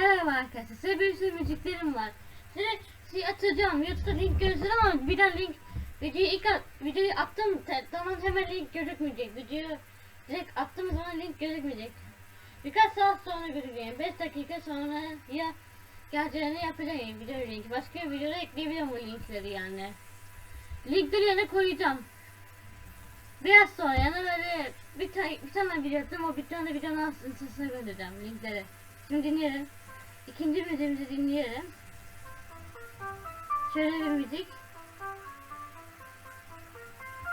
Merhaba arkadaşlar. Size bir sürü müziklerim var. Size şey atacağım. YouTube'da link gözükür ama birden link videoyu ilk at, videoyu attım zaman hemen link gözükmeyecek. Videoyu direkt attığım zaman link gözükmeyecek. Birkaç saat sonra gözükecek. 5 dakika sonra ya geleceğini yapacağım video link. Başka bir videoda ekleyebilirim bu linkleri yani. Linkleri yerine koyacağım. Biraz sonra yani böyle bir, tane bir tane video attım o bir tane videonun aslında göndereceğim linkleri. Şimdi dinleyelim. İkinci müziğimizi dinleyelim. Şöyle bir müzik.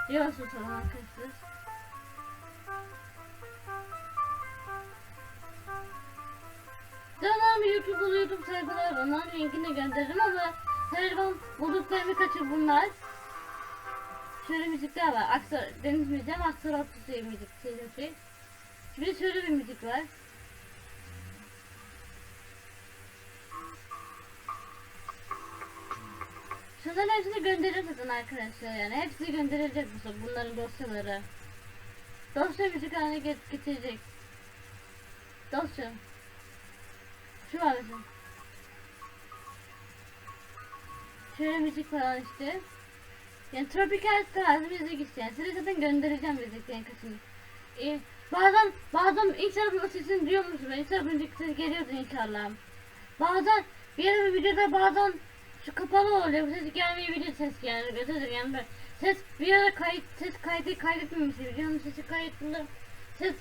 Diyorsun sana arkadaşlar. Zaten bir YouTube YouTube sayfalar var. Onların linkini gönderdim ama telefon bulduklarımı kaçır bunlar. Şöyle müzikler var. Aksar, deniz müziği ama Aksaratlı suyu müzik serisi. Bir de şöyle bir müzik var. Şunların hepsini gönderir zaten arkadaşlar yani. Hepsi gönderilecek bu bunların dosyaları. Dosya müzik haline get getirecek. Dosya. Şu var mesela. Şöyle müzik falan işte. Yani tropikal tarzı müzik isteyen. Size zaten göndereceğim müziklerin kısmını. Ee, bazen bazen inşallah bu sesini duyuyor musunuz? İnşallah müzik sesi geliyordu inşallah. Bazen bir videoda bazen şu kapalı oluyor. Ses gelmeyebilir ses. Götürdür yani böyle. Ses bir ara kayıt ses kaydı kaydetmemişti. Videonun sesi kayıtlı. Ses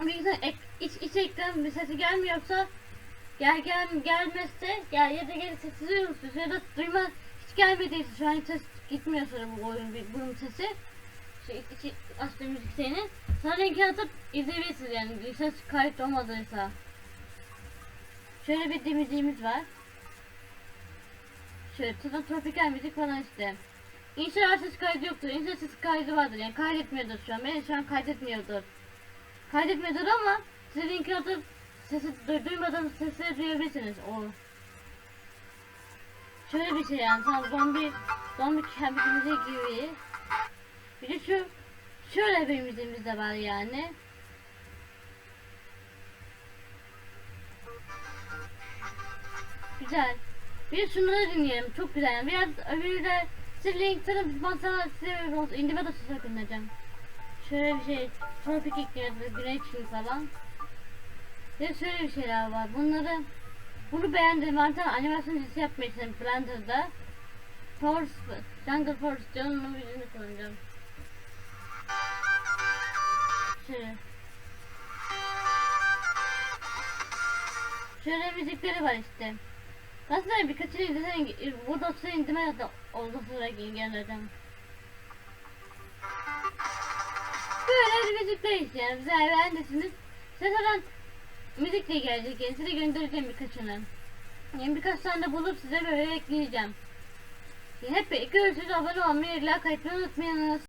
bilgisayar ek, iç, iç ekran bir sesi gelmiyorsa gel gel gelmezse gel ya da gel sesi duyuyorsunuz ya da duymaz hiç gelmediyse şu an ses gitmiyorsa bu oyun bunun sesi şey içi açtı müzik senin sana linki atıp izleyebilirsiniz yani ses kayıt olmadıysa şöyle bir de müziğimiz var şöyle tutan tropikal müzik falan işte İnşallah ses kaydı yoktur. İnşallah ses kaydı vardır. Yani kaydetmiyordur şu an. Beni şu an kaydetmiyordur. Kaydetmiyordur ama size linki atıp sesi du- duymadan sesleri duyabilirsiniz. O. Şöyle bir şey yani tam zombi zombi kemikimize gibi. Bir de şu şöyle bir müziğimiz de var yani. Güzel. Bir şunları dinleyelim. Çok güzel. Biraz öbürü de size link tarım size olsun. İndime de size göndereceğim. Şöyle bir şey. Tropik iklimde güneş için falan. Ve şöyle bir şeyler var. Bunları bunu beğendim. Tane animasyon dizisi yapmayı istedim Blender'da. Force, Jungle Force. Onun videosunu kullanacağım. Şöyle. Şöyle müzikleri var işte. Aslında birkaçını izlesen burada size indime de oldu sonra göndereceğim. Böyle bir müzikler işte yani bize beğendiyseniz size zaten müzikle gelecek yani size göndereceğim birkaçını. Yani birkaç tane de bulup size böyle ekleyeceğim. Hep görüşürüz abone olmayı, like etmeyi unutmayınız.